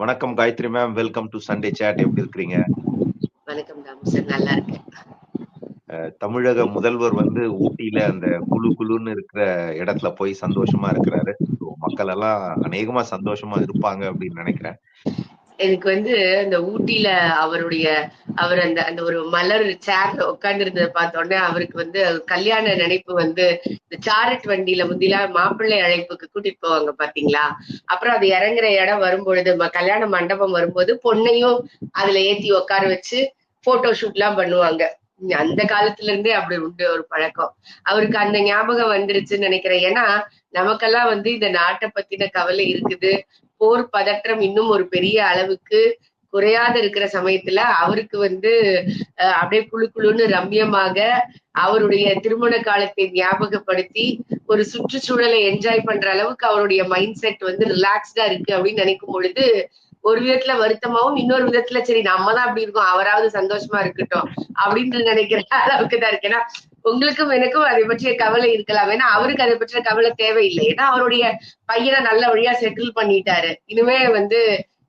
வணக்கம் Gayathri ma'am welcome to Sunday chat எப்படி இருக்கிறீங்க? வணக்கம் சார் நல்லா இருக்கேன். தமிழக முதல்வர் வந்து ஊட்டியில அந்த குழு குழுன்னு இருக்கிற இடத்துல போய் சந்தோஷமா இருக்கிறாரு. மக்கள் எல்லாம் அநேகமா சந்தோஷமா இருப்பாங்க அப்படின்னு நினைக்கிறேன். எனக்கு வந்து அந்த ஊட்டியில அவருடைய அவர் அந்த அந்த ஒரு மலர் சேர்ல உட்கார்ந்து இருந்ததை பார்த்த உடனே அவருக்கு வந்து கல்யாண நினைப்பு வந்து இந்த சாரட் வண்டியில முந்திலாம் மாப்பிள்ளை அழைப்புக்கு கூட்டிட்டு போவாங்க பாத்தீங்களா? அப்புறம் அது இறங்குற இடம் வரும்பொழுது கல்யாண மண்டபம் வரும்போது பொண்ணையும் அதுல ஏத்தி உட்கார வச்சு போட்டோ ஷூட் எல்லாம் பண்ணுவாங்க. அந்த காலத்துல இருந்தே அப்படி உண்டு ஒரு பழக்கம். அவருக்கு அந்த ஞாபகம் வந்துருச்சுன்னு நினைக்கிறேன். ஏன்னா நமக்கெல்லாம் வந்து இந்த நாட்டை பத்தின கவலை இருக்குது. போர் பதற்றம் இன்னும் ஒரு பெரிய அளவுக்கு குறையாத இருக்கிற சமயத்துல அவருக்கு வந்து அஹ், அப்படியே குழு குழுன்னு ரம்யமாக அவருடைய திருமண காலத்தை ஞாபகப்படுத்தி ஒரு சுற்றுச்சூழலை என்ஜாய் பண்ற அளவுக்கு அவருடைய மைண்ட் செட் வந்து ரிலாக்ஸ்டா இருக்கு அப்படின்னு நினைக்கும் பொழுது ஒரு விதத்துல வருத்தமாவும் இன்னொரு விதத்துல சரி நம்ம தான் அப்படி இருக்கோம் அவராவது சந்தோஷமா இருக்கட்டும் அப்படின்னு நினைக்கிற அளவுக்கு தான் இருக்கு. ஏன்னா உங்களுக்கும் எனக்கும் அதை பற்றிய கவலை இருக்கலாம். ஏன்னா அவருக்கு அதை பற்றிய கவலை தேவையில்லை. ஏன்னா அவருடைய பையனை நல்ல வழியா செட்டில் பண்ணிட்டாரு. இனிமே வந்து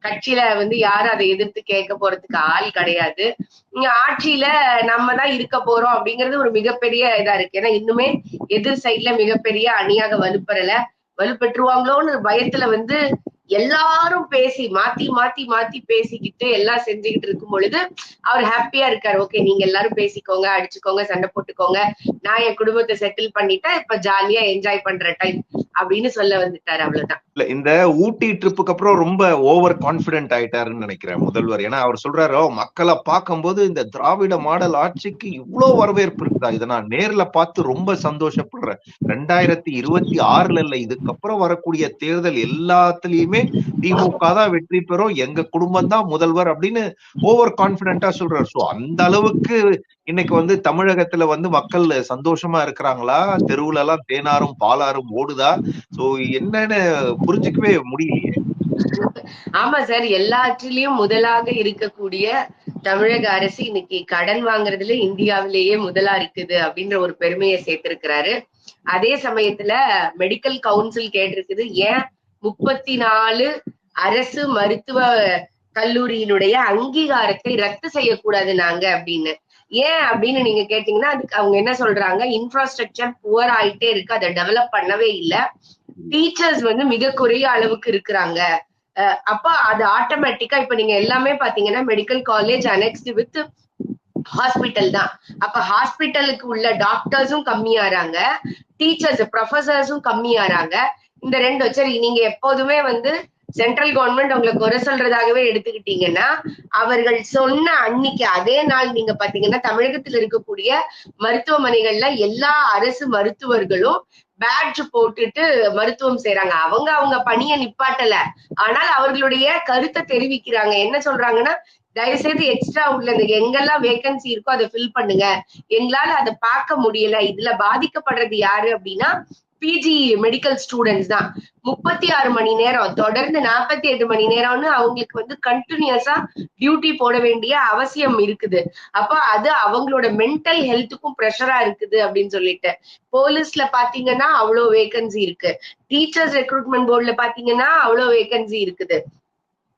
கட்சியில வந்து யாரும் அதை எதிர்த்து கேட்க போறதுக்கு ஆள் கிடையாது. இங்க ஆட்சியில நம்ம தான் இருக்க போறோம் அப்படிங்கிறது ஒரு மிகப்பெரிய இதா இருக்கு. ஏன்னா இன்னுமே எதிர் சைட்ல மிகப்பெரிய அணியாக வலுப்பெறல. வலுப்பெற்றுவாங்களோன்னு பயத்துல வந்து எல்லாரும் பேசி மாத்தி மாத்தி மாத்தி பேசிக்கிட்டு எல்லாம் செஞ்சுக்கிட்டு இருக்கும் பொழுது அவர் ஹாப்பியா இருக்காரு. ஓகே நீங்க எல்லாரும் பேசிக்கோங்க அடிச்சுக்கோங்க சண்டை போட்டுக்கோங்க. நான் என் குடும்பத்தை செட்டில் பண்ணிட்டேன் இப்ப ஜாலியா என்ஜாய் பண்ற டைம் அப்படின்னு சொல்ல வந்துட்டாரு. அவ்வளவுதான். இல்ல இந்த ஊட்டி ட்ரிப்புக்கு அப்புறம் ரொம்ப ஓவர் கான்பிடென்ட் ஆயிட்டாருன்னு நினைக்கிறேன் முதல்வர். ஏன்னா அவர் சொல்றாரு மக்களை பார்க்கும்போது இந்த திராவிட மாடல் ஆட்சிக்கு இவ்வளவு வரவேற்பு இருக்குதா? இதை நான் நேர்ல பார்த்து ரொம்ப சந்தோஷப்படுறேன். ரெண்டாயிரத்தி இருபத்தி ஆறுல இல்ல இதுக்கப்புறம் வரக்கூடிய தேர்தல் எல்லாத்துலயுமே திமுக தான் வெற்றி பெறும். எங்க குடும்பம் தான் முதல்வர் அப்படின்னு ஓவர் கான்பிடென்டா சொல்றாரு. சோ அந்த அளவுக்கு இன்னைக்கு வந்து தமிழகத்துல வந்து மக்கள் சந்தோஷமா இருக்கிறாங்களா? தெருவுல எல்லாம் தேனாரும் பாலாரும் ஓடுதா? சோ என்னன்னு புரிஞ்சுக்கவே முடியலையே. ஆமா சார் எல்லாற்றிலையும் முதலாக இருக்கக்கூடிய தமிழக அரசு இன்னைக்கு கடன் வாங்குறதுல இந்தியாவிலேயே முதலா இருக்குது அப்படின்ற ஒரு பெருமையை சேர்த்திருக்கிறாரு. அதே சமயத்துல மெடிக்கல் கவுன்சில் கேட்டிருக்குது. ஏன் முப்பத்தி நாலு அரசு மருத்துவ கல்லூரியினுடைய அங்கீகாரத்தை ரத்து செய்யக்கூடாது நாங்க அப்படின்னு. ஏன் அப்படின்னு நீங்க கேட்டீங்கன்னா அதுக்கு அவங்க என்ன சொல்றாங்க? இன்ஃப்ராஸ்ட்ரக்சர் புவர் ஆயிட்டே இருக்கு. அதை டெவலப் பண்ணவே இல்லை. டீச்சர்ஸ் வந்து மிக குறைய அளவுக்கு இருக்கிறாங்க. அஹ் அப்ப அது ஆட்டோமேட்டிக்கா இப்ப நீங்க எல்லாமே பாத்தீங்கன்னா medical college annexed with hospital தான். அப்ப ஹாஸ்பிட்டலுக்கு உள்ள டாக்டர்ஸும் கம்மியாறாங்க. டீச்சர்ஸ் ப்ரொஃபசர்ஸும் கம்மியாறாங்க. இந்த ரெண்டு சரி நீங்க எப்போதுமே வந்து சென்ட்ரல் கவர்மெண்ட் உங்களை குறை சொல்றதாகவே எடுத்துக்கிட்டீங்கன்னா அவர்கள் சொன்ன அன்னைக்கு அதே நாள் நீங்க பாத்தீங்கன்னா தமிழகத்தில் இருக்கக்கூடிய மருத்துவமனைகள்ல எல்லா அரசு மருத்துவர்களும் பேட்ஜ் போட்டுட்டு மருத்துவம் செய்யறாங்க அவங்க அவங்க பணியை நிப்பாட்டல. ஆனால் அவர்களுடைய கருத்தை தெரிவிக்கிறாங்க. என்ன சொல்றாங்கன்னா தயவு செய்து எக்ஸ்ட்ரா உள்ள இந்த எங்கெல்லாம் வேகன்சி இருக்கோ அதை ஃபில் பண்ணுங்க. எங்களால அதை பார்க்க முடியல. இதுல பாதிக்கப்படுறது யாரு அப்படின்னா பிஜி மெடிக்கல் ஸ்டூடெண்ட்ஸ் தான். முப்பத்தி ஆறு மணி நேரம் தொடர்ந்து நாற்பத்தி எட்டு மணி நேரம்னு அவங்களுக்கு வந்து கண்டினியூஸா டியூட்டி போட வேண்டிய அவசியம் இருக்குது. அப்ப அது அவங்களோட மென்டல் ஹெல்த்துக்கும் ப்ரெஷரா இருக்குது அப்படின்னு சொல்லிட்டு. போலீஸ்ல பாத்தீங்கன்னா அவ்வளவு வேகன்சி இருக்கு. டீச்சர்ஸ் ரெக்ரூட்மெண்ட் போர்டுல பாத்தீங்கன்னா அவ்வளவு வேகன்சி இருக்குது.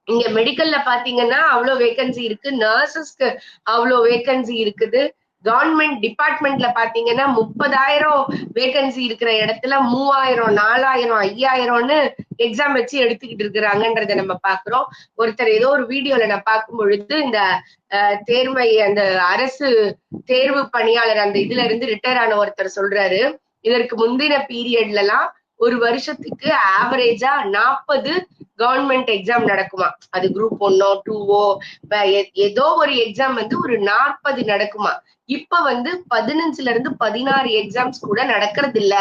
இங்க மெடிக்கல்ல பாத்தீங்கன்னா அவ்வளவு வேகன்சி இருக்கு. நர்சஸ்க்கு அவ்வளோ வேகன்சி இருக்குது. கவர்மெண்ட் டிபார்ட்மெண்ட்ல பாத்தீங்கன்னா முப்பதாயிரம் வேகன்சி இருக்கிற இடத்துல மூவாயிரம் நாலாயிரம் ஐயாயிரம்னு எக்ஸாம் வச்சு எடுத்துக்கிட்டு இருக்கிறாங்கன்றத நம்ம பாக்குறோம். ஒருத்தர் ஏதோ ஒரு வீடியோல நான் பார்க்கும் பொழுது இந்த தேர்வை அந்த அரசு தேர்வு பணியாளர் அந்த இதுல இருந்து ரிட்டையர் ஆன ஒருத்தர் சொல்றாரு. இதற்கு முந்தின பீரியட்ல எல்லாம் ஒரு வருஷத்துக்கு ஆவரேஜா நாற்பது கவர்மெண்ட் எக்ஸாம் நடக்குமா? அது குரூப் ஒன்னோ டூவோ ஏதோ ஒரு எக்ஸாம் வந்து ஒரு நாற்பது நடக்குமா? இப்ப வந்து பதினஞ்சுல இருந்து பதினாறு எக்ஸாம்ஸ் கூட நடக்கிறது இல்ல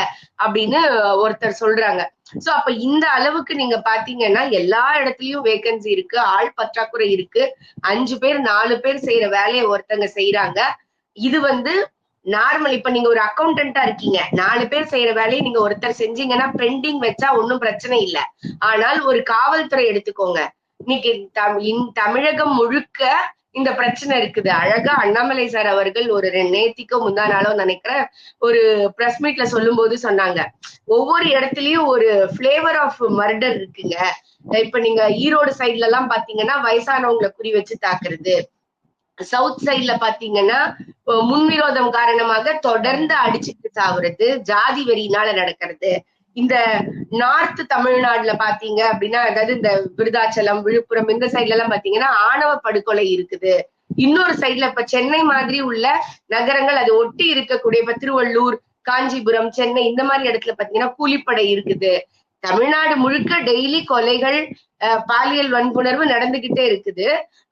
அப்படின்னு ஒருத்தர் சொல்றாங்க. சோ அப்ப இந்த அளவுக்கு நீங்க பாத்தீங்கன்னா எல்லா இடத்துலயும் வேகன்சி இருக்கு ஆள் பற்றாக்குறை இருக்கு. அஞ்சு பேர் நாலு பேர் செய்யற வேலையை ஒருத்தங்க செய்யறாங்க இது வந்து நார்மல் இப்ப நீங்க ஒரு அக்கௌண்டன்டா இருக்கீங்க. நாலு பேர் செய்யற வேலையை நீங்க ஒருத்தர் செஞ்சீங்கன்னா பெண்டிங் வச்சா ஒன்னும் பிரச்சனை இல்ல. ஆனால் ஒரு காவல்துறை எடுத்துக்கோங்க. இன்னைக்கு தமிழ் தமிழகம் முழுக்க இந்த பிரச்சனை இருக்குது. அழகா அண்ணாமலை சார் அவர்கள் ஒரு ரெண்டு நேத்திக்கோ முந்தா நாளோ நினைக்கிறேன் ஒரு பிரஸ் மீட்ல சொல்லும் போது சொன்னாங்க. ஒவ்வொரு இடத்துலயும் ஒரு பிளேவர் ஆஃப் மர்டர் இருக்குங்க. இப்ப நீங்க ஈரோடு சைட்ல எல்லாம் பாத்தீங்கன்னா வயசானவங்களை குறி வச்சு தாக்குறது. சவுத் சைட்ல பாத்தீங்கன்னா முன்விரோதம் காரணமாக தொடர்ந்து அடிச்சுட்டு சாவுறது ஜாதி வெறியினால நடக்கிறது. இந்த நார்த் தமிழ்நாடுல பாத்தீங்க அப்படின்னா அதாவது இந்த விருதாச்சலம் விழுப்புரம் இந்த சைட்ல எல்லாம் பாத்தீங்கன்னா ஆணவ படுகொலை இருக்குது. இன்னொரு சைட்ல இப்ப சென்னை மாதிரி உள்ள நகரங்கள் அது ஒட்டி இருக்கக்கூடிய இப்ப திருவள்ளூர் காஞ்சிபுரம் சென்னை இந்த மாதிரி இடத்துல பாத்தீங்கன்னா கூலிப்படை இருக்குது. தமிழ்நாடு முழுக்க டெய்லி கொலைகள் அஹ், பாலியல் வன்புணர்வு நடந்துகிட்டே இருக்குது.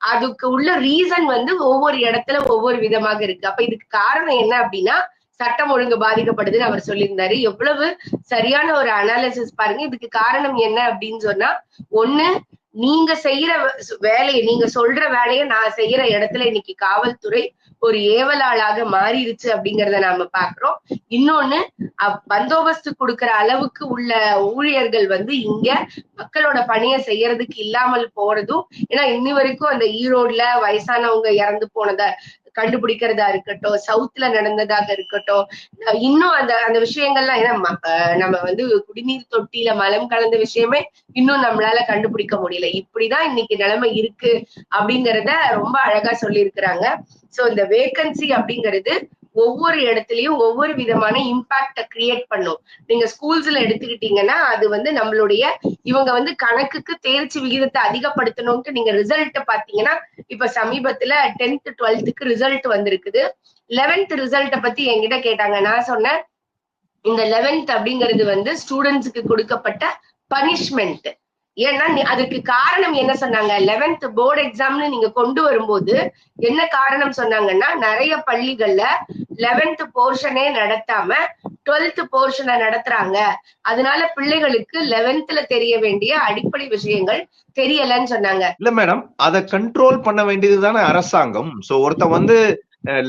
அதுக்கு உள்ள ரீசன் வந்து ஒவ்வொரு இடத்துல ஒவ்வொரு விதமாக இருக்கு. அப்ப இதுக்கு காரணம் என்ன அப்படின்னா சட்டம் ஒழுங்கு பாதிக்கப்படுதுன்னு அவர் சொல்லியிருந்தாரு. எவ்வளவு சரியான ஒரு அனாலிசிஸ் பாருங்க. இதுக்கு காரணம் என்ன அப்படின்னு சொன்னா ஒண்ணு நீங்க செய்யற வேலையை நீங்க சொல்ற வேலையை நான் செய்யற இடத்துல இன்னைக்கு காவல்துறை ஒரு ஏவலாளாக மாறிடுச்சு அப்படிங்கறத நாம பாக்குறோம் இன்னொன்னு அப்- பந்தோபஸ்து கொடுக்கற அளவுக்கு உள்ள ஊழியர்கள் வந்து இங்க மக்களோட பணியை செய்யறதுக்கு இல்லாமல் போறதும் ஏன்னா இன்னி வரைக்கும் அந்த ஈரோடுல வயசானவங்க இறந்து போனத கண்டுபிடிக்கிறதா இருக்கட்டும் சவுத்ல நடந்ததாக இருக்கட்டும் இன்னும் அந்த அந்த விஷயங்கள்லாம் ஏன்னா நம்ம வந்து குடிநீர் தொட்டியில மலம் கலந்த விஷயமே இன்னும் நம்மளால கண்டுபிடிக்க முடியல. இப்படிதான் இன்னைக்கு நிலைமை இருக்கு அப்படிங்கறத ரொம்ப அழகா சொல்லியிருக்கிறாங்க. சோ இந்த வேகன்சி அப்படிங்கிறது ஒவ்வொரு இடத்துலயும் ஒவ்வொரு விதமான இம்பாக்ட கிரியேட் பண்ணும். நீங்க ஸ்கூல்ஸ்ல எடுத்துக்கிட்டீங்கன்னா அது வந்து நம்மளுடைய இவங்க வந்து கணக்குக்கு தேர்ச்சி விகிதத்தை அதிகப்படுத்தணும்ட்டு நீங்க ரிசல்ட் பாத்தீங்கன்னா இப்ப சமீபத்துல டென்த் டுவெல்த்துக்கு ரிசல்ட் வந்திருக்குது. லெவன்த் ரிசல்ட்டை பத்தி என்கிட்ட கேட்டாங்க. நான் சொன்னேன் இந்த லெவன்த் அப்படிங்கிறது வந்து ஸ்டூடெண்ட்ஸுக்கு கொடுக்கப்பட்ட பனிஷ்மெண்ட் ஏன்னா அதுக்கு காரணம் என்ன சொன்னாங்க? லெவன்த் போர்டு எக்ஸாம்னு நீங்க கொண்டு வரும்போது என்ன காரணம் சொன்னாங்கன்னா நிறைய பள்ளிகள்ல லெவன்த் போர்ஷனே நடத்தாம டுவெல்த் போர்ஷனை நடத்துறாங்க. அதனால பிள்ளைகளுக்கு லெவன்த்ல தெரிய வேண்டிய அடிப்படை விஷயங்கள் தெரியலன்னு சொன்னாங்க. இல்ல மேடம் அதை கண்ட்ரோல் பண்ண வேண்டியது தானே அரசாங்கம். சோ ஒருத்தன் வந்து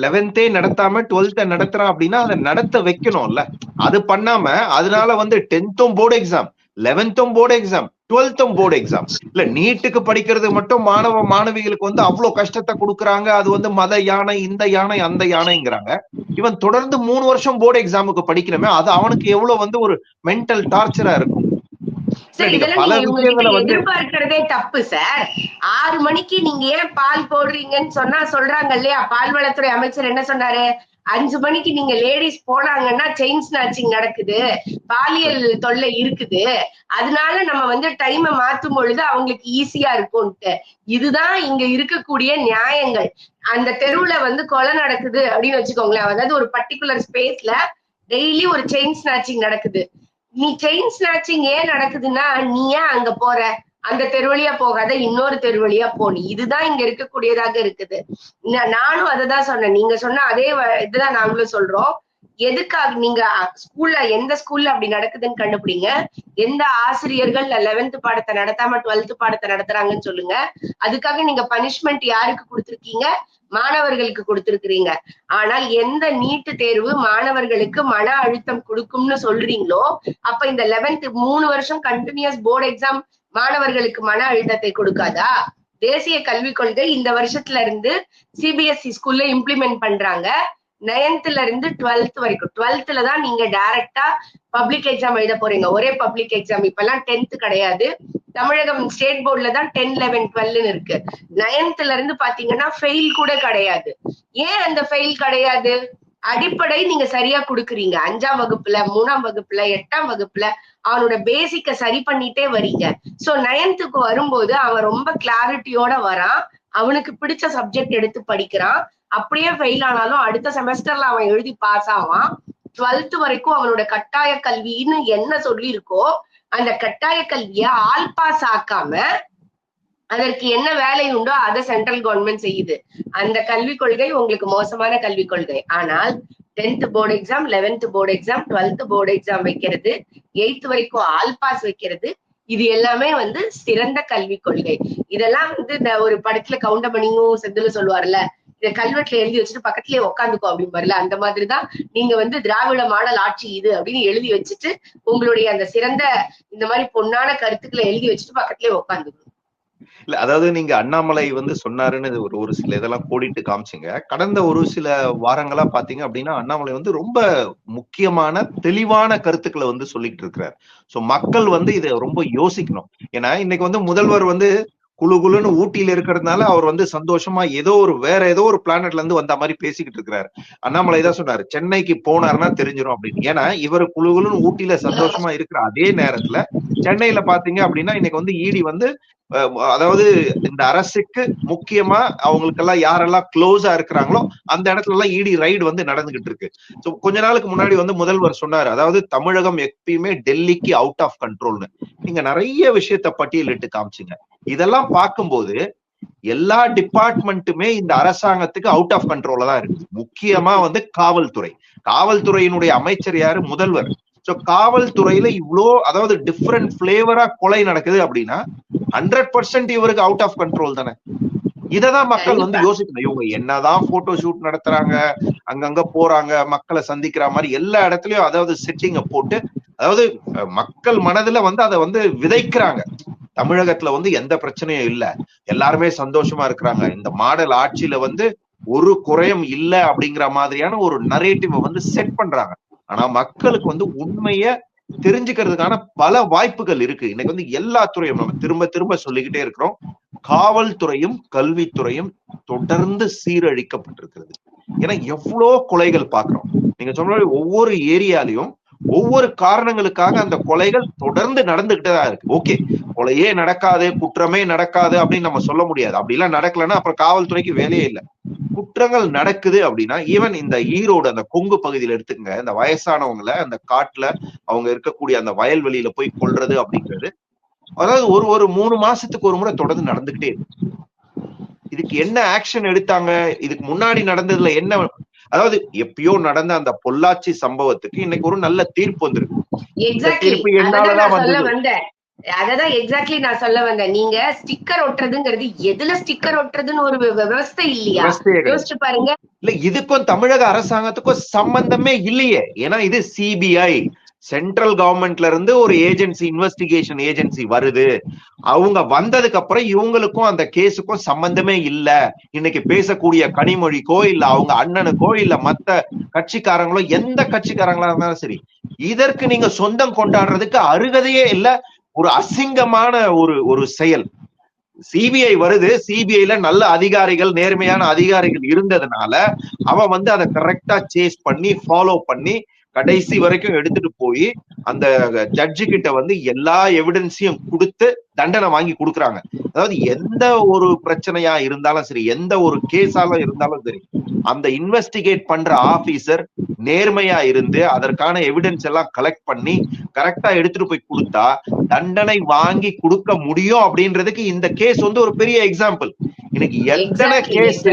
லெவன்த்தே நடத்தாம டுவெல்த்த நடத்துறான் அப்படின்னா அதை நடத்த வைக்கணும்ல. அது பண்ணாம அதனால வந்து டென்த்தும் போர்டு எக்ஸாம் லெவன்த்தும் போர்டு எக்ஸாம் டுவெல்த்தும் போர்டு எக்ஸாம் இல்ல நீட்டுக்கு படிக்கிறது மட்டும் மாணவ மாணவிகளுக்கு வந்து அவ்வளவு கஷ்டத்தை கொடுக்குறாங்க. அது வந்து மத யானை இந்த யானை அந்த யானைங்கிறாங்க. இவன் தொடர்ந்து மூணு வருஷம் போர்டு எக்ஸாமுக்கு படிக்கிறமே அது அவனுக்கு எவ்வளவு வந்து ஒரு மென்டல் டார்ச்சரா இருக்கும். எதிர்பார்க்கிறதே தப்பு சார் ஆறு மணிக்கு நீங்க ஏன் பால் போடுறீங்கன்னு சொன்னா சொல்றாங்க இல்லையா? பால்வளத்துறை அமைச்சர் என்ன சொன்னாரு? அஞ்சு மணிக்கு நீங்க லேடிஸ் போனாங்கன்னா செயின் ஸ்நாச்சிங் நடக்குது. பாலியல் தொல்லை இருக்குது. அதனால நம்ம வந்து டைமை மாத்தும் பொழுது அவங்களுக்கு ஈஸியா இருக்கும்ட்டு. இதுதான் இங்க இருக்கக்கூடிய நியாயங்கள். அந்த தெருவுல வந்து கொலை நடக்குது அப்படின்னு வச்சுக்கோங்களேன். அதாவது ஒரு பர்டிகுலர் ஸ்பேஸ்ல டெய்லி ஒரு செயின் ஸ்நாச்சிங் நடக்குது. நீ செயின் ஸ்நாச்சிங் ஏன் நடக்குதுன்னா நீ ஏன் அங்க போற? அந்த தெருவழியா போகாத இன்னொரு தெருவழியா போனி இதுதான் இங்க இருக்கக்கூடியதாக இருக்குது. நானும் நானும் அததான் சொன்னேன். நீங்க சொன்ன அதே வ- இதுதான் நாங்களும் சொல்றோம். எதுக்காக நீங்க ஸ்கூல்ல எந்த ஸ்கூல்ல அப்படி நடக்குதுன்னு கண்டுபிடிங்க. எந்த ஆசிரியர்கள் லெவன்த் பாடத்தை நடத்தாம டுவெல்த் பாடத்தை நடத்துறாங்கன்னு சொல்லுங்க. அதுக்காக நீங்க பனிஷ்மெண்ட் யாருக்கு கொடுத்துருக்கீங்க? மாணவர்களுக்கு கொடுத்திருக்கிறீங்க. ஆனால் எந்த நீட்டு தேர்வு மாணவர்களுக்கு மன அழுத்தம் கொடுக்கும்னு சொல்றீங்களோ அப்ப இந்த லெவன்த் மூணு வருஷம் கண்டினியூஸ் போர்டு எக்ஸாம் மாணவர்களுக்கு மன அழுத்தத்தை கொடுக்காதா? தேசிய கல்விக் கொள்கை இந்த வருஷத்துல இருந்து சிபிஎஸ்இ ஸ்கூல்ல இம்ப்ளிமெண்ட் பண்றாங்க. நைன்த்ல இருந்து டுவெல்த் வரைக்கும். டுவெல்த்ல தான் நீங்க டைரக்டா பப்ளிக் எக்ஸாம் எழுத போறீங்க. ஒரே பப்ளிக் எக்ஸாம் இப்பெல்லாம் டென்த் கிடையாது. தமிழகம் ஸ்டேட் போர்ட்ல தான் டென் லெவன் டுவெல்னு இருக்கு. நைன்த்ல இருந்து பாத்தீங்கன்னா ஃபெயில் கூட கிடையாது. ஏன் அந்த ஃபெயில் கிடையாது? அடிப்படை நீங்க சரியா கொடுக்குறீங்க. அஞ்சாம் வகுப்புல மூணாம் வகுப்புல எட்டாம் வகுப்புல அவனோட பேசிக்க சரி பண்ணிட்டே வரீங்க சோ நயன்த்துக்கு வரும்போது அவன் ரொம்ப கிளாரிட்டியோட வரான். அவனுக்கு பிடிச்ச சப்ஜெக்ட் எடுத்து படிக்கிறான். அப்படியே ஃபெயில் ஆனாலும் அடுத்த செமஸ்டர்ல அவன் எழுதி பாஸ் ஆவான். டுவெல்த் வரைக்கும் அவனோட கட்டாய கல்வின்னு என்ன சொல்லியிருக்கோ அந்த கட்டாய கல்விய ஆல் பாஸ் ஆக்காம அதற்கு என்ன வேலை உண்டோ அதை சென்ட்ரல் கவர்மெண்ட் செய்யுது. அந்த கல்விக் கொள்கை உங்களுக்கு மோசமான கல்விக் கொள்கை. ஆனால் tenth board exam eleventh board exam twelfth board exam வைக்கிறது எயித் வரைக்கும் ஆல் பாஸ் வைக்கிறது இது எல்லாமே வந்து சிறந்த கல்விக் கொள்கை. இதெல்லாம் வந்து இந்த ஒரு படத்துல கவுண்டமணியும் செந்திலும் சொல்லுவார்ல இந்த கல்வெட்டுல எழுதி வச்சுட்டு பக்கத்துலயே உட்காந்துக்கோ அப்படிம்பாருல அந்த மாதிரிதான் நீங்க வந்து திராவிட மாடல் ஆட்சி இது அப்படின்னு எழுதி வச்சுட்டு உங்களுடைய அந்த சிறந்த இந்த மாதிரி பொன்னான கருத்துக்களை எழுதி வச்சுட்டு பக்கத்துலயே உட்காந்துக்கணும் இல்ல அதாவது நீங்க அண்ணாமலை வந்து சொன்னாருன்னு ஒரு ஒரு சில இதெல்லாம் கோடிட்டு காமிச்சிங்க. கடந்த ஒரு சில வாரங்களா பாத்தீங்க அப்படின்னா அண்ணாமலை வந்து ரொம்ப முக்கியமான தெளிவான கருத்துக்களை வந்து சொல்லிட்டு இருக்கிறார். சோ மக்கள் வந்து இதை ரொம்ப யோசிக்கணும். ஏன்னா இன்னைக்கு வந்து முதல்வர் வந்து குழு குழுன்னு ஊட்டியில இருக்கிறதுனால அவர் வந்து சந்தோஷமா ஏதோ ஒரு வேற ஏதோ ஒரு பிளானட்ல இருந்து வந்த மாதிரி பேசிக்கிட்டு இருக்கிறாரு. அண்ணாமலை தான் சொன்னாரு சென்னைக்கு போனாருன்னா தெரிஞ்சிடும் அப்படின்னு. ஏன்னா இவர் குழு குழுன்னு ஊட்டியில சந்தோஷமா இருக்கிற அதே நேரத்துல சென்னையில பாத்தீங்க அப்படின்னா இன்னைக்கு வந்து ஈடி வந்து அதாவது இந்த அரசுக்கு முக்கியமா அவங்களுக்கு எல்லாம் யாரெல்லாம் க்ளோஸா இருக்கிறாங்களோ அந்த இடத்துல எல்லாம் இடி ரைடு வந்து நடந்துகிட்டு இருக்கு. ஸோ கொஞ்ச நாளுக்கு முன்னாடி வந்து முதல்வர் சொன்னாரு. அதாவது தமிழகம் எப்பயுமே டெல்லிக்கு அவுட் ஆஃப் கண்ட்ரோல்னு நீங்க நிறைய விஷயத்த பட்டியலிட்டு காமிச்சிங்க. இதெல்லாம் பார்க்கும்போது எல்லா டிபார்ட்மெண்ட்டுமே இந்த அரசாங்கத்துக்கு அவுட் ஆஃப் கண்ட்ரோல தான் இருக்கு. முக்கியமா வந்து காவல்துறை. காவல்துறையினுடைய அமைச்சர் யாரு? முதல்வர். சோ காவல்துறையில இவ்ளோ அதாவது டிஃப்ரெண்ட் பிளேவரா கொலை நடக்குது அப்படின்னா ஹண்ட்ரட் பர்சன்ட் இவருக்கு அவுட் ஆஃப் கண்ட்ரோல் தானே. இததான் மக்கள் வந்து யோசிக்கணும். இவங்க என்னதான் போட்டோ ஷூட் நடத்துறாங்க அங்கங்க போறாங்க மக்களை சந்திக்கிற மாதிரி எல்லா இடத்துலயும் அதாவது செட்டிங்க போட்டு அதாவது மக்கள் மனதுல வந்து அதை வந்து விதைக்கிறாங்க. தமிழகத்துல வந்து எந்த பிரச்சனையும் இல்ல. எல்லாருமே சந்தோஷமா இருக்கிறாங்க. இந்த மாடல் ஆட்சியில வந்து ஒரு குறையும் இல்ல அப்படிங்கிற மாதிரியான ஒரு நரேட்டிவ வந்து செட் பண்றாங்க. ஆனா மக்களுக்கு வந்து உண்மைய தெரிஞ்சுக்கிறதுக்கான பல வாய்ப்புகள் இருக்கு. இன்னைக்கு வந்து எல்லா துறையும் நம்ம திரும்ப திரும்ப சொல்லிக்கிட்டே இருக்கிறோம். காவல்துறையும் கல்வித்துறையும் தொடர்ந்து சீரழிக்கப்பட்டிருக்கிறது. ஏன்னா எவ்வளோ கொலைகள் பாக்குறோம் நீங்க சொன்ன மாதிரி ஒவ்வொரு ஏரியாலையும் ஒவ்வொரு காரணங்களுக்காக அந்த கொலைகள் தொடர்ந்து நடந்துகிட்டே தான் இருக்கு. ஓகே கொலையே நடக்காது குற்றமே நடக்காது அப்படின்னு நம்ம சொல்ல முடியாது. அப்படிலாம் நடக்கலைன்னா அப்புறம் காவல்துறைக்கு வேலையே இல்லை. குற்றங்கள் நடக்குது அப்படின்னா ஈவன் இந்த ஈரோடு அந்த கொங்கு பகுதியில எடுத்துக்கங்க இந்த வயசானவங்கள அந்த காட்டுல அவங்க இருக்கக்கூடிய அந்த வயல்வெளியில போய் கொல்றது அப்படிங்கிறது அதாவது ஒரு ஒரு மூணு மாசத்துக்கு ஒரு முறை தொடர்ந்து நடந்துகிட்டே இருக்கு. இதுக்கு என்ன ஆக்ஷன் எடுத்தாங்க? இதுக்கு முன்னாடி நடந்ததுல என்ன அதாவது எப்பயோ நடந்த அந்த பொள்ளாச்சி சம்பவத்துக்கு இன்னைக்கு ஒரு நல்ல தீர்ப்பு வந்திருக்கு. தீர்ப்பு என்னாலதான். வந்தேன். அததான் எக்ஸாக்ட்லி நான் சொல்ல வந்தேன். நீங்க ஸ்டிக்கர் ஒட்டுறதுங்கிறது எதுல ஸ்டிக்கர் ஒட்டுறதுன்னு ஒரு விவ- விவஸ்தை இல்லையா. யோசிச்சு பாருங்க. இல்ல இதுக்கும் தமிழக அரசாங்கத்துக்கும் சம்பந்தமே இல்லையே. ஏன்னா இது சிபிஐ சென்ட்ரல் கவர்மெண்ட்ல இருந்து ஒரு ஏஜென்சி இன்வெஸ்டிகேஷன் ஏஜென்சி வருது. அவங்க வந்ததுக்கு அப்புறம் இவங்களுக்கும் அந்த கேஸுக்கும் சம்பந்தமே இல்ல. இன்னைக்கு பேசக்கூடிய கனிமொழிக்கோ இல்ல அவங்க அண்ணனுக்கோ இல்ல மத்த கட்சிக்காரங்களோ எந்த கட்சிக்காரங்களா இருந்தாலும் சரி இதற்கு நீங்க சொந்தம் கொண்டாடுறதுக்கு அருகதையே இல்ல. ஒரு அசிங்கமான ஒரு ஒரு செயல். சிபிஐ வருது. சிபிஐல நல்ல அதிகாரிகள் நேர்மையான அதிகாரிகள் இருந்ததுனால அவன் வந்து அதை கரெக்டா சேஸ் பண்ணி ஃபாலோ பண்ணி கடைசி வரைக்கும் எடுத்துட்டு போய் அந்த ஜட்ஜு கிட்ட வந்து எல்லா எவிடன்ஸையும் கொடுத்து தண்டனை வாங்கி கொடுக்குறாங்க. அதாவது எந்த ஒரு பிரச்சனையா இருந்தாலும் சரி எந்த ஒரு கேஸாலும் இருந்தாலும் சரி அந்த இன்வெஸ்டிகேட் பண்ற ஆபீசர் நேர்மையா இருந்து அதற்கான எவிடன்ஸ் எல்லாம் கலெக்ட் பண்ணி கரெக்டா எடுத்துட்டு போய் கொடுத்தா தண்டனை வாங்கி கொடுக்க முடியும் அப்படின்றதுக்கு இந்த கேஸ் வந்து ஒரு பெரிய எக்ஸாம்பிள் இன்னைக்கு எத்தனை கேஸ்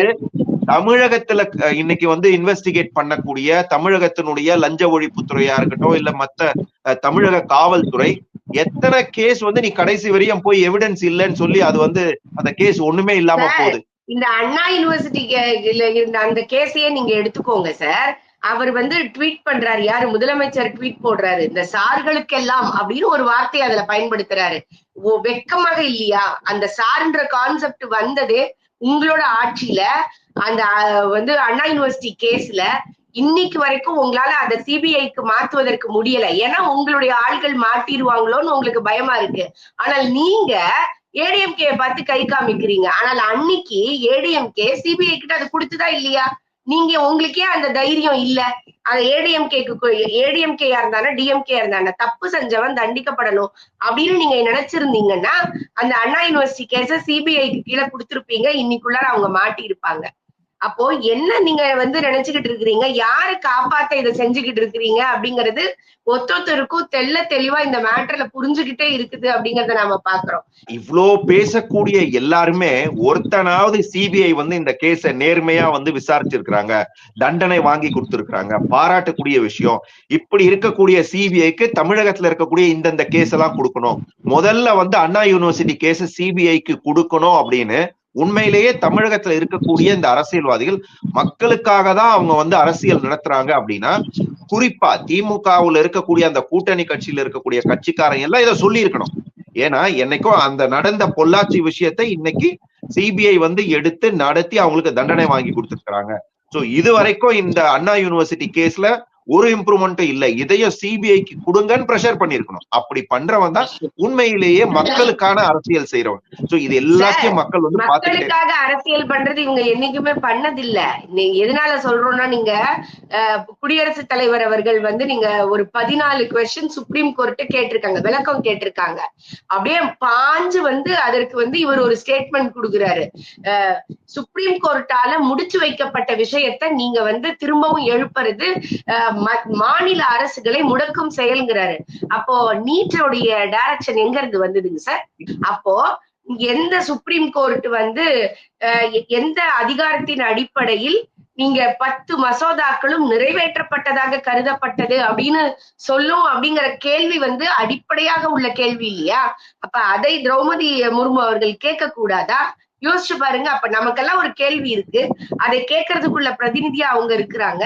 தமிழகத்துல இன்னைக்கு வந்து இன்வெஸ்டிகேட் பண்ணக்கூடிய தமிழகத்தினுடைய லஞ்ச ஒழிப்புத்துறையா இருக்கட்டும் இல்ல மத்த தமிழக காவல்துறை எத்தனை கேஸ் வந்து நீ கடைசி வரையும் போய் எவிடன்ஸ் இல்லைன்னு சொல்லி அது வந்து அந்த கேஸ் ஒண்ணுமே இல்லாம போகுது. இந்த அண்ணா யூனிவர்சிட்டி இருந்த அந்த கேஸையே நீங்க எடுத்துக்கோங்க சார். அவர் வந்து ட்வீட் பண்றாரு யாரு? முதலமைச்சர் ட்வீட் போடுறாரு இந்த சார்களுக்கெல்லாம் அப்படின்னு ஒரு வார்த்தையை அதுல பயன்படுத்துறாரு. வெக்கமாக இல்லையா? அந்த சார்ன்ற கான்செப்ட் வந்தது உங்களோட ஆட்சியில அந்த வந்து அண்ணா யூனிவர்சிட்டி கேஸ்ல இன்னைக்கு வரைக்கும் உங்களால அதை சிபிஐக்கு மாத்துவதற்கு முடியல. ஏன்னா உங்களுடைய ஆள்கள் மாட்டிடுவாங்களோன்னு உங்களுக்கு பயமா இருக்கு. ஆனால் நீங்க ஏடிஎம்கே பார்த்து கை காமிக்கிறீங்க. ஆனால் அன்னைக்கு ஏடிஎம்கே சிபிஐ கிட்ட அதை கொடுத்துதா இல்லையா? நீங்க உங்களுக்கே அந்த தைரியம் இல்ல. அந்த ஏடிஎம்கேக்கு ஏடிஎம்கேயா இருந்தானா டிஎம்கே இருந்தானா தப்பு செஞ்சவன் தண்டிக்கப்படணும் அப்படின்னு நீங்க நினைச்சிருந்தீங்கன்னா அந்த அண்ணா யூனிவர்சிட்டி கேஸ சிபிஐக்கு கீழே கொடுத்துருப்பீங்க. இன்னைக்குள்ளார அவங்க மாட்டி இருப்பாங்க அப்போ என்ன நீங்க வந்து நினைச்சுக்கிட்டு இருக்கிறீங்க? யாரு காப்பாத்த இதை செஞ்சுக்கிட்டு இருக்கிறீங்க? அப்படிங்கிறது ஒத்தொத்தருக்கும் தெள்ள தெளிவா இந்த மேட்டர்ல புரிஞ்சுகிட்டே இருக்குது அப்படிங்கறத நாம பாக்குறோம் இவ்வளவு பேசக்கூடிய எல்லாருமே ஒருத்தனாவது சிபிஐ வந்து இந்த கேஸ நேர்மையா வந்து விசாரிச்சிருக்கிறாங்க. தண்டனை வாங்கி கொடுத்திருக்கிறாங்க. பாராட்டக்கூடிய விஷயம். இப்படி இருக்கக்கூடிய சிபிஐக்கு தமிழகத்துல இருக்கக்கூடிய இந்தந்த கேஸ் எல்லாம் கொடுக்கணும். முதல்ல வந்து அண்ணா யூனிவர்சிட்டி கேஸ் சிபிஐக்கு கொடுக்கணும் அப்படின்னு உண்மையிலேயே தமிழகத்துல இருக்கக்கூடிய இந்த அரசியல்வாதிகள் மக்களுக்காக தான் அவங்க வந்து அரசியல் நடத்துறாங்க அப்படின்னா குறிப்பா திமுகவுல இருக்கக்கூடிய அந்த கூட்டணி கட்சியில இருக்கக்கூடிய கட்சிக்காரங்க எல்லாம் இதை சொல்லி இருக்கணும் ஏன்னா என்னைக்கும் அந்த நடந்த பொள்ளாச்சி விஷயத்தை இன்னைக்கு சிபிஐ வந்து எடுத்து நடத்தி அவங்களுக்கு தண்டனை வாங்கி கொடுத்துருக்காங்க சோ இது வரைக்கும் இந்த அண்ணா யூனிவர்சிட்டி கேஸ்ல ஒரு இம்ப்ரூவ்மெண்ட்டும் இல்ல. இதையும் சிபிஐக்கு கொடுங்கன்னு ப்ரெஷர் பண்ணிருக்கணும் அப்படி பண்றவன் தான் உண்மையிலேயே மக்களுக்கான அரசியல் செய்யறவன் சோ இது எல்லாத்தையும் மக்கள் வந்து மக்களுக்காக அரசியல் பண்றது இவங்க என்னைக்குமே பண்ணதில்ல. நீ எதனால சொல்றோம்னா நீங்க குடியரசுத் தலைவர் அவர்கள் வந்து நீங்க ஒரு பதினாலு கொஸ்டின் சுப்ரீம் கோர்ட் கேட்டிருக்காங்க விளக்கம் கேட்டிருக்காங்க. அப்படியே பாஞ்சு வந்து அதற்கு வந்து இவர் ஒரு ஸ்டேட்மெண்ட் கொடுக்குறாரு. சுப்ரீம் கோர்ட்டால முடிச்சு வைக்கப்பட்ட விஷயத்தை நீங்க வந்து திரும்பவும் எழுப்புறது மாநில அரசுகளை முடக்கும் செயல்ங்கிறாரு. அப்போ நீட்டோடைய டைரக்ஷன் எங்க இருந்து வந்ததுங்க சார்? அப்போ எந்த சுப்ரீம் கோர்ட் வந்து எந்த அதிகாரத்தின் அடிப்படையில் நீங்க பத்து மசோதாக்களும் நிறைவேற்றப்பட்டதாக கருதப்பட்டது அப்படின்னு சொல்லும் அப்படிங்கிற கேள்வி வந்து அடிப்படையாக உள்ள கேள்வி இல்லையா? அப்ப அதை திரௌபதி முர்மு அவர்கள் கேட்க கூடாதா யோசிச்சு பாருங்க அப்ப நமக்கெல்லாம் ஒரு கேள்வி இருக்கு. அதை கேட்கறதுக்குள்ள பிரதிநிதியா அவங்க இருக்கிறாங்க.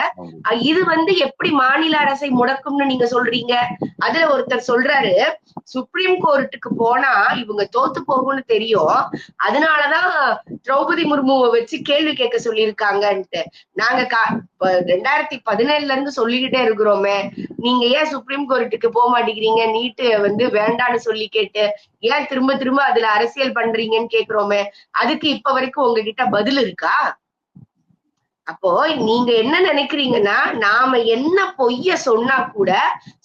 இது வந்து எப்படி மாநில அரசை முடக்கும்னு நீங்க சொல்றீங்க? அதுல ஒருத்தர் சொல்றாரு சுப்ரீம் கோர்ட்டுக்கு போனா இவங்க தோத்து போகும்னு தெரியும். அதனாலதான் திரௌபதி முர்முவை வச்சு கேள்வி கேட்க சொல்லியிருக்காங்கன்ட்டு. நாங்க கா- ரெண்டாயிரத்தி பதினேழுல இருந்து சொல்லிக்கிட்டே இருக்கிறோமே. நீங்க ஏன் சுப்ரீம் கோர்ட்டுக்கு போக மாட்டேங்கிறீங்க? நீட்டு வந்து வேண்டான்னு சொல்லி கேட்டு ஏன் திரும்ப திரும்ப அதுல அரசியல் பண்றீங்கன்னு கேக்குறோமே? அதுக்கு இப்ப வரைக்கும் உங்ககிட்ட பதில் இருக்கா? அப்போ நீங்க என்ன நினைக்கிறீங்கன்னா நாம என்ன பொய்ய சொன்னா கூட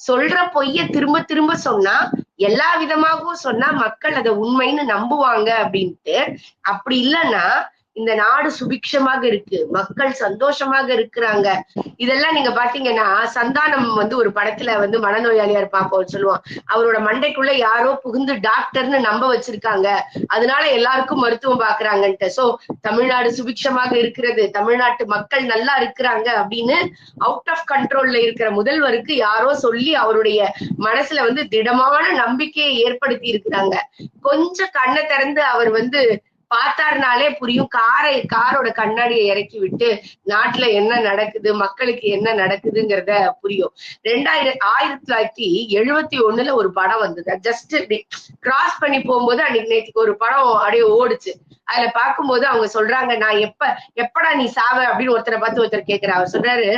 சொல்ற பொய்ய திரும்ப திரும்ப சொன்னா எல்லா விதமாகவும் சொன்னா மக்கள் அதை உண்மைன்னு நம்புவாங்க அப்படின்ட்டு. அப்படி இல்லைன்னா இந்த நாடு சுபிக்ஷமாக இருக்கு மக்கள் சந்தோஷமாக இருக்கிறாங்க. இதெல்லாம் நீங்க பாத்தீங்கன்னா சந்தானம் வந்து ஒரு படத்துல வந்து மனநோயாளியா இருப்பாப்போ சொல்லுவான். அவரோட மண்டைக்குள்ள யாரோ புகுந்து டாக்டர்னு நம்ப வச்சிருக்காங்க. அதனால எல்லாருக்கும் மருத்துவம் பாக்குறாங்கன்ட்டு. சோ தமிழ்நாடு சுபிக்ஷமாக இருக்கிறது. தமிழ்நாட்டு மக்கள் நல்லா இருக்கிறாங்க அப்படின்னு அவுட் ஆஃப் கண்ட்ரோல்ல இருக்கிற முதல்வருக்கு யாரோ சொல்லி அவருடைய மனசுல வந்து திடமான நம்பிக்கையை ஏற்படுத்தி இருக்கிறாங்க. கொஞ்சம் கண்ணை திறந்து அவர் வந்து பார்த்தாருனாலே புரியும். காரை காரோட கண்ணாடியை இறக்கி விட்டு நாட்டுல என்ன நடக்குது மக்களுக்கு என்ன நடக்குதுங்கிறத புரியும். ரெண்டாயிரம் ஆயிரத்தி தொள்ளாயிரத்தி எழுபத்தி ஒண்ணுல ஒரு படம் வந்தது. ஜஸ்ட் கிராஸ் பண்ணி போகும்போது அன்னைக்கு நேற்றுக்கு ஒரு படம் அப்படியே ஓடுச்சு. அதுல பார்க்கும்போது அவங்க சொல்றாங்க நான் எப்ப எப்படா நீ சாவ? அப்படின்னு ஒருத்தரை பார்த்து ஒருத்தர் கேக்குறா அவர் சொல்றாரு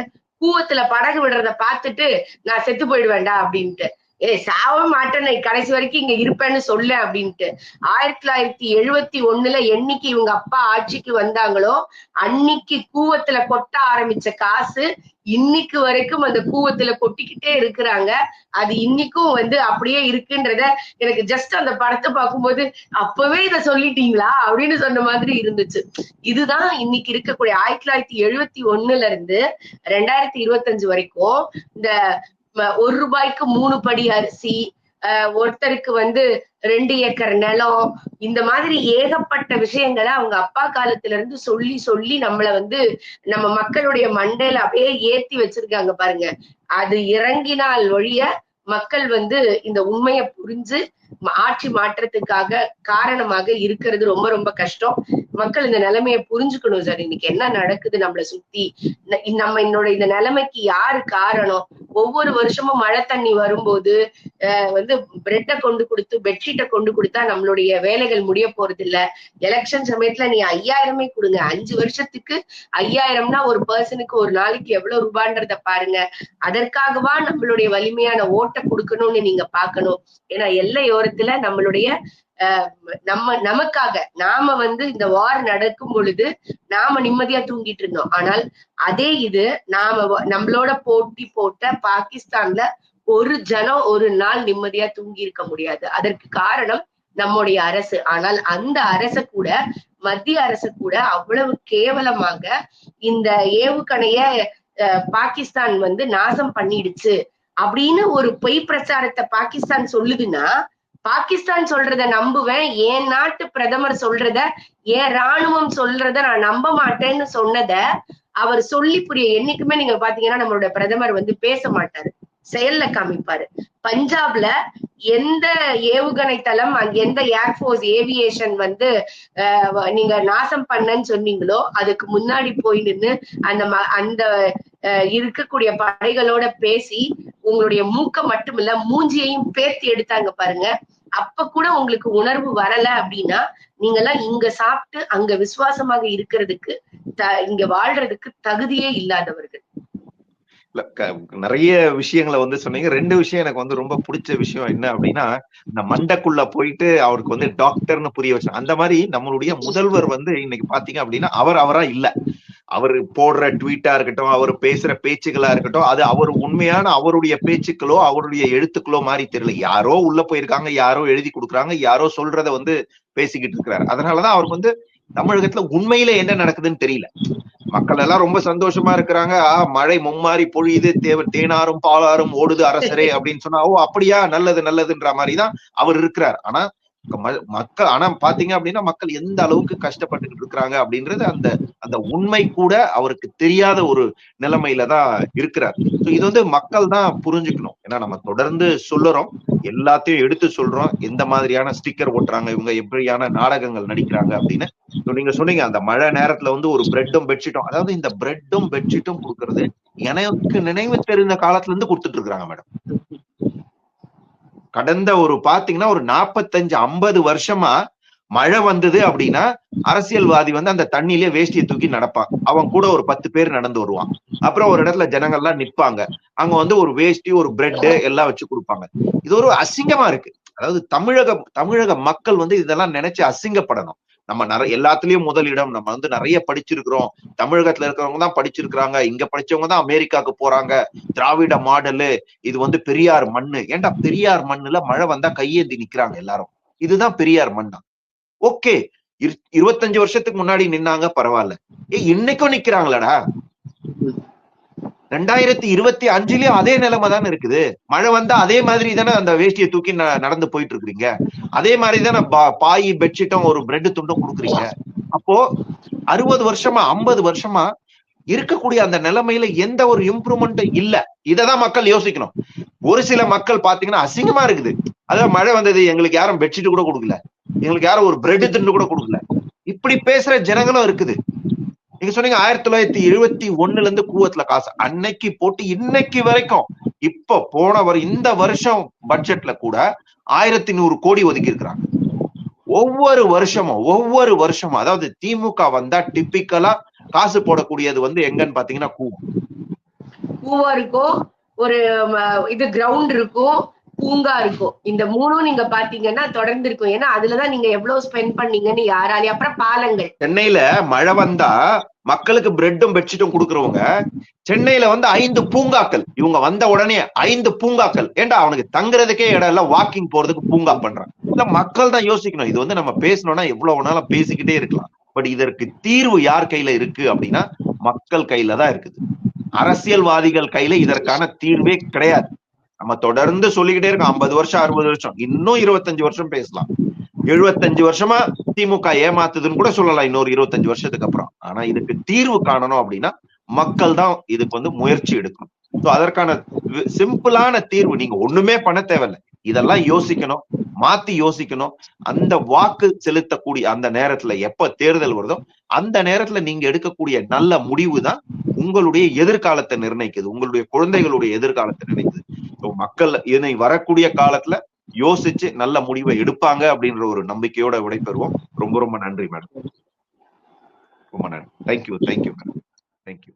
கூவத்துல படகு விடுறத பார்த்துட்டு நான் செத்து போயிடுவேன்டா அப்படின்ட்டு. ஏய் சாவ மாட்டேன் நான் கடைசி வரைக்கும் இங்க இருப்பேன்னு சொல்ல அப்படின்ட்டு. ஆயிரத்தி தொள்ளாயிரத்தி எழுவத்தி ஒண்ணுல என்னைக்கு இவங்க அப்பா ஆட்சிக்கு வந்தாங்களோ அன்னைக்கு கூவத்துல கொட்ட ஆரம்பிச்ச காசு இன்னைக்கு வரைக்கும் அந்த கூவத்துல கொட்டிக்கிட்டே இருக்கிறாங்க. அது இன்னைக்கும் வந்து அப்படியே இருக்குன்றத எனக்கு ஜஸ்ட் அந்த படத்தை பார்க்கும்போது அப்பவே இத சொல்லிட்டீங்களா அப்படின்னு சொன்ன மாதிரி இருந்துச்சு. இதுதான் இன்னைக்கு இருக்கக்கூடிய ஆயிரத்தி தொள்ளாயிரத்தி எழுவத்தி ஒண்ணுல இருந்து ரெண்டாயிரத்தி இருபத்தஞ்சு வரைக்கும் இந்த ஒரு ரூபாய்க்கு மூணு படி அரிசி அஹ், ஒருத்தருக்கு வந்து ரெண்டு ஏக்கர் நிலம் இந்த மாதிரி ஏகப்பட்ட விஷயங்களை அவங்க அப்பா காலத்துல இருந்து சொல்லி சொல்லி நம்மள வந்து நம்ம மக்களுடைய மண்டையில அப்படியே ஏத்தி வச்சிருக்காங்க பாருங்க. அது இறங்கினால் ஒழிய மக்கள் வந்து இந்த உண்மையை புரிஞ்சு ஆட்சி மாற்றத்துக்காக காரணமாக இருக்கிறது ரொம்ப ரொம்ப கஷ்டம். மக்கள் இந்த நிலைமையை புரிஞ்சுக்கணும் சார். இன்னைக்கு என்ன நடக்குது நம்மள சுத்தி? நம்ம என்னோட இந்த நிலைமைக்கு யாரு காரணம்? ஒவ்வொரு வருஷமும் மழை தண்ணி வரும்போது வந்து பிரெட்டை கொண்டு கொடுத்து பெட்ஷீட்டை கொண்டு கொடுத்தா நம்மளுடைய வேலைகள் முடிய போறது இல்ல எலெக்ஷன் சமயத்துல நீ ஐயாயிரமே கொடுங்க. அஞ்சு வருஷத்துக்கு ஐயாயிரம்னா ஒரு பர்சனுக்கு ஒரு நாளைக்கு எவ்வளவு ரூபான்றத பாருங்க. அதற்காகவா நம்மளுடைய வலிமையான ஓட்டு கொடுக்கணும்னு நீங்க பாக்கணும் ஏன்னா எல்லையோரத்துல நம்மளுடைய நம்ம நமக்காக நாம வந்து இந்த வார் நடக்கும் பொழுது நாம நிம்மதியா தூங்கிட்டு இருந்தோம். ஆனால் அதே இது நாம நம்மளோட போட்டி போட்ட பாகிஸ்தான்ல ஒரு ஜனம் ஒரு நாள் நிம்மதியா தூங்கி இருக்க முடியாது. அதற்கு காரணம் நம்முடைய அரசு. ஆனால் அந்த அரச கூட மத்திய அரசு கூட அவ்வளவு கேவலமாக இந்த ஏவுகணைய பாகிஸ்தான் வந்து நாசம் பண்ணிடுச்சு. அப்படின்னு ஒரு பொய் பிரச்சாரத்தை பாகிஸ்தான் சொல்லுதுன்னா பாகிஸ்தான் சொல்றத நம்புவேன் என் நாட்டு பிரதமர் சொல்றத என் ராணுவம் சொல்றத நான் நம்ப மாட்டேன்னு சொன்னத அவர் சொல்லி புரிய என்னைக்குமே நீங்க பாத்தீங்கன்னா நம்மளோட பிரதமர் வந்து பேச மாட்டாரு. செயல்ல காமிப்பாரு. பஞ்சாப்ல எந்த ஏவுகணை தளம் அங்க எந்த ஏர்போர்ஸ் ஏவியேஷன் வந்து நீங்க நாசம் பண்ணன்னு சொன்னீங்களோ அதுக்கு முன்னாடி போய் நின்னு அந்த ம- அந்த இருக்கக்கூடிய படைகளோட பேசி உங்களுடைய மூக்க மட்டும் இல்ல மூஞ்சியையும் பேர்த்து எடுத்தாங்க பாருங்க. அப்ப கூட உங்களுக்கு உணர்வு வரல அப்படின்னா நீங்க எல்லாம் இங்க சாப்பிட்டு அங்க விசுவாசமாக இருக்கிறதுக்கு த- இங்க வாழ்றதுக்கு தகுதியே இல்லாதவர்கள். நிறைய விஷயங்களை வந்து சொன்னீங்க. ரெண்டு விஷயம் எனக்கு வந்து ரொம்ப பிடிச்ச விஷயம் என்ன அப்படின்னா இந்த மண்டக்குள்ள போயிட்டு அவருக்கு வந்து டாக்டர்னு புரிய வச்சு அந்த மாதிரி நம்மளுடைய முதல்வர் வந்து இன்னைக்கு பாத்தீங்க அப்படின்னா அவர் அவரா இல்ல. அவர் போடுற ட்வீட்டா இருக்கட்டும் அவர் பேசுற பேச்சுகளா இருக்கட்டும் அது அவர் உண்மையான அவருடைய பேச்சுக்களோ அவருடைய எழுத்துக்களோ மாதிரி தெரியல. யாரோ உள்ள போயிருக்காங்க யாரோ எழுதி கொடுக்குறாங்க யாரோ சொல்றத வந்து பேசிக்கிட்டு இருக்கிறாரு. அதனாலதான் அவருக்கு வந்து தமிழகத்துல உண்மையில என்ன நடக்குதுன்னு தெரியல. மக்கள் எல்லாம் ரொம்ப சந்தோஷமா இருக்கிறாங்க. மழை மும்மாறி பொழியுது தேவ தேனாரும் பாலாரும் ஓடுது அரசரே அப்படின்னு சொன்னா ஓ அப்படியா? நல்லது நல்லதுன்ற மாதிரிதான் அவர் இருக்கிறார். ஆனா மக்கள் ஆனா பாத்தீங்க அப்படின்னா மக்கள் எந்த அளவுக்கு கஷ்டப்பட்டுக்கிட்டு இருக்கிறாங்க அப்படின்றது அந்த அந்த உண்மை கூட அவருக்கு தெரியாத ஒரு நிலைமையில தான் இருக்கிறார். இது வந்து மக்கள் தான் புரிஞ்சுக்கணும். ஏன்னா நம்ம தொடர்ந்து சொல்லுறோம் எல்லாத்தையும் எடுத்து சொல்றோம். எந்த மாதிரியான ஸ்டிக்கர் ஓட்டுறாங்க இவங்க எப்படியான நாடகங்கள் நடிக்கிறாங்க அப்படின்னு. நீங்க சொன்னீங்க அந்த மழை நேரத்துல வந்து ஒரு பிரெட்டும் பெட்ஷீட்டும் அதாவது இந்த பிரெட்டும் பெட்ஷீட்டும் கொடுக்கறது எனக்கு நினைவு தெரிந்த காலத்துல இருந்து கொடுத்துட்டு இருக்காங்க மேடம். கடந்த ஒரு பாத்தீங்கன்னா ஒரு நாற்பத்தஞ்சு ஐம்பது வருஷமா மழை வந்தது அப்படின்னா அரசியல்வாதி வந்து அந்த தண்ணியிலே வேஷ்டியை தூக்கி நடப்பான். அவன் கூட ஒரு பத்து பேர் நடந்து வருவான். அப்புறம் ஒரு இடத்துல ஜனங்கள்லாம் நிப்பாங்க. அங்க வந்து ஒரு வேஷ்டி ஒரு பிரெட் எல்லாம் வச்சு கொடுப்பாங்க. இது ஒரு அசிங்கமா இருக்கு. அதாவது தமிழக தமிழக மக்கள் வந்து இதெல்லாம் நினைச்சு அசிங்கப்படணும். நம்ம நிறைய எல்லாத்துலயும் முதலிடம் நம்ம வந்து நிறைய படிச்சிருக்கிறோம். தமிழகத்துல இருக்கிறவங்க தான் படிச்சிருக்கிறாங்க. இங்க படிச்சவங்க தான் அமெரிக்காக்கு போறாங்க. திராவிட மாடலு. இது வந்து பெரியார் மண்ணு. ஏன்டா பெரியார் மண்ணுல மழை வந்தா கையேந்தி நிக்கிறாங்க எல்லாரும். இதுதான் பெரியார் மண்ணா ஓகே. இருபத்தஞ்சு வருஷத்துக்கு முன்னாடி நின்னாங்க பரவாயில்ல. ஏ இன்னைக்கும் நிக்கிறாங்களடா. ரெண்டாயிரத்தி இருபத்தி அஞ்சுலயும் அதே நிலைமை தானே இருக்குது. மழை வந்தா அதே மாதிரி தானே அந்த வேஷ்டியை தூக்கி ந- நடந்து போயிட்டு இருக்கிறீங்க அதே மாதிரி தானே பா- பாய் பெட்ஷீட்டும் ஒரு பிரெட் துண்டும் கொடுக்குறீங்க. அப்போ அறுபது வருஷமா ஐம்பது வருஷமா இருக்கக்கூடிய அந்த நிலைமையில எந்த ஒரு இம்ப்ரூவ்மெண்ட்டும் இல்ல. இததான் மக்கள் யோசிக்கணும். ஒரு சில மக்கள் பாத்தீங்கன்னா அசிங்கமா இருக்குது. அதான் மழை வந்தது எங்களுக்கு யாரும் பெட்ஷீட் கூட கொடுக்கல. எங்களுக்கு யாரும் ஒரு பிரெட் துண்டு கூட கொடுக்கல. இப்படி பேசுற ஜனங்களும் இருக்குது. நீங்க சொன்னீங்க ஆயிரத்தி தொள்ளாயிரத்தி எழுபத்தி ஒண்ணுல இருந்து கூவத்துல காசு. அன்னைக்கு போட்டு இன்னைக்கு வரைக்கும். இப்ப போன வர இந்த வருஷம் பட்ஜெட்ல கூட ஆயிரத்தி நூறு கோடி ஒதுக்கி இருக்கிறாங்க. ஒவ்வொரு வருஷமும் ஒவ்வொரு வருஷமும் அதாவது திமுக வந்தா டிப்பிக்கலா காசு போடக்கூடியது வந்து எங்கன்னு பாத்தீங்கன்னா கூவம். பூவா இருக்கும் ஒரு இது கிரவுண்ட் இருக்கும் பூங்கா இருக்கும். இந்த மூணும் நீங்க பாத்தீங்கன்னா தொடர்ந்து இருக்கும் ஏன்னா அதுலதான் நீங்க எவ்வளவு ஸ்பெண்ட் பண்ணீங்கன்னு யாராலையும் அப்புறம் பாலங்கள். சென்னையில மழை வந்தா மக்களுக்கு பிரெட்டும் பெட்ஷீட்டும் கொடுக்கறவங்க சென்னையில வந்து ஐந்து பூங்காக்கள். இவங்க வந்த உடனே ஐந்து பூங்காக்கள். ஏண்டா அவனுக்கு தங்குறதுக்கே இடம் இல்ல வாக்கிங் போறதுக்கு பூங்கா பண்றான். இல்ல மக்கள் தான் யோசிக்கணும். இது வந்து நம்ம பேசணும்னா எவ்வளவு நாளா பேசிக்கிட்டே இருக்கலாம். பட் இதற்கு தீர்வு யார் கையில இருக்கு அப்படின்னா மக்கள் கையில தான் இருக்குது. அரசியல்வாதிகள் கையில இதற்கான தீர்வே கிடையாது. நம்ம தொடர்ந்து சொல்லிக்கிட்டே இருக்கோம். ஐம்பது வருஷம் அறுபது வருஷம் இன்னும் இருபத்தஞ்சு வருஷம் பேசலாம். எழுபத்தஞ்சு வருஷமா திமுக ஏமாத்துதுன்னு கூட சொல்லலாம் இன்னொரு இருபத்தஞ்சு வருஷத்துக்கு அப்புறம். ஆனா இதுக்கு தீர்வு காணணும் அப்படின்னா மக்கள் தான் இதுக்கு வந்து முயற்சி எடுக்கணும். ஸோ அதற்கான சிம்பிளான தீர்வு நீங்க ஒண்ணுமே பண்ண தேவையில்லை. இதெல்லாம் யோசிக்கணும் மாத்தி யோசிக்கணும். அந்த வாக்கு செலுத்தக்கூடிய அந்த நேரத்துல எப்ப தேர்தல் வருதோ அந்த நேரத்துல நீங்க எடுக்கக்கூடிய நல்ல முடிவு தான் உங்களுடைய எதிர்காலத்தை நிர்ணயிக்குது. உங்களுடைய குழந்தைகளுடைய எதிர்காலத்தை நிர்ணயிக்குது. மக்கள் இதனை வரக்கூடிய காலத்துல யோசிச்சு நல்ல முடிவை எடுப்பாங்க அப்படின்ற ஒரு நம்பிக்கையோட விடைபெறுவோம். ரொம்ப ரொம்ப நன்றி மேடம் ரொம்ப நன்றி. Thank you thank you madam thank you